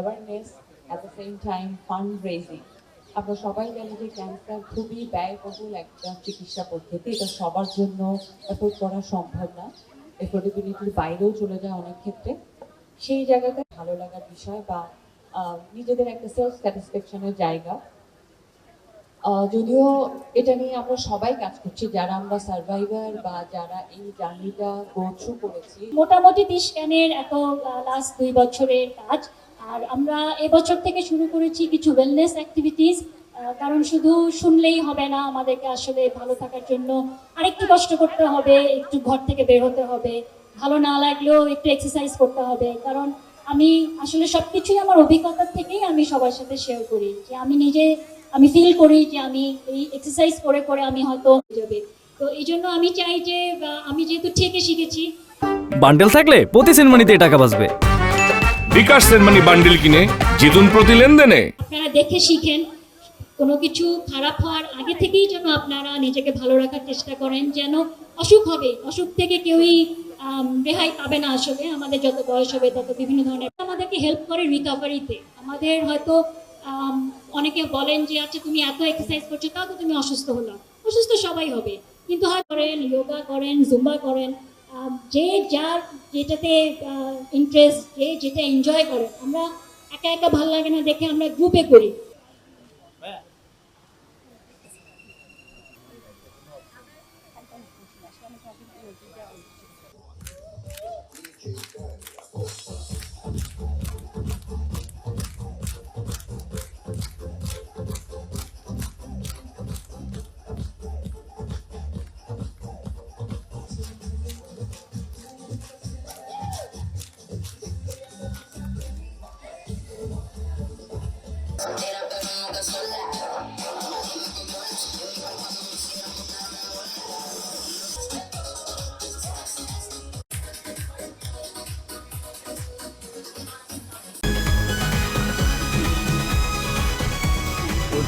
Awareness at the same time fund raising আমরা সবাই জানি যে ক্যান্সার খুবই ব্যয়বহুল একটা চিকিৎসা পদ্ধতি, এটা সবার জন্য এফোর্ড করা সম্ভব না। এফোর্ডেবিলিটির বাইরেও চলে যায় অনেক ক্ষেত্রে। সেই জায়গাতে ভালো লাগার বিষয় বা নিজেদের একটা সেলফ স্যাটিসফ্যাকশনের জায়গা যদিও এটা নিয়ে আমরা সবাই কাজ করছি, যারা আমরা সার্ভাইভার বা যারা এই জার্নিটা গো থ্রু করেছি। মোটামুটি তিস স্ক্যানের এত লাস্ট দুই বছরের কাজ। আর আমরা এবছর থেকে শুরু করেছি কিছু ওয়েলনেস অ্যাক্টিভিটিস কারণ শুধু শুনলেই হবে না, আমাদেরকে আসলে ভালো থাকার জন্য আরেকটু কষ্ট করতে হবে, একটু ঘর থেকে বের হতে হবে, ভালো না লাগলেও একটু এক্সারসাইজ করতে হবে, কারণ আমি আসলে সব কিছুই আমার অভিজ্ঞতার থেকেই আমি সবার সাথে শেয়ার করি, যে আমি নিজে আমি ফিল করি যে আমি এই এক্সারসাইজ করে করে আমি হয়তো হয়ে যাবে। তো এই জন্য আমি চাই যে আমি যেহেতু থেকে শিখেছি বান্ডেল থাকলে প্রতি সেনমানিতে টাকা বাঁচবে। বিকাশ সেনমানি বান্ডিল কিনে জিতুন প্রতি লেনদেনে। আপনারা দেখে শিখেন, কোনো কিছু খারাপ হওয়ার আগে থেকেই যেন আপনারা নিজেকে ভালো রাখার চেষ্টা করেন, যেন অসুখ হবে। অসুখ থেকে কেউই রেহাই পাবে না আসলে। আমাদের যত বয়স হবে, তত বিভিন্ন ধরনের আমাদেরকে হেল্প করে রিকভারিতে আমাদের হয়তো অনেকে বলেন যে আচ্ছা তুমি এত এক্সারসাইজ করছ, তাও তো তুমি অসুস্থ হলো। অসুস্থ সবাই হবে। কিন্তু হয় করেন যোগা করেন জুম্বা করেন যে যার যেটাতে ইন্টারেস্ট যে যেটা এনজয় করে, আমরা একা একা ভালো লাগে না দেখে আমরা গ্রুপে করি।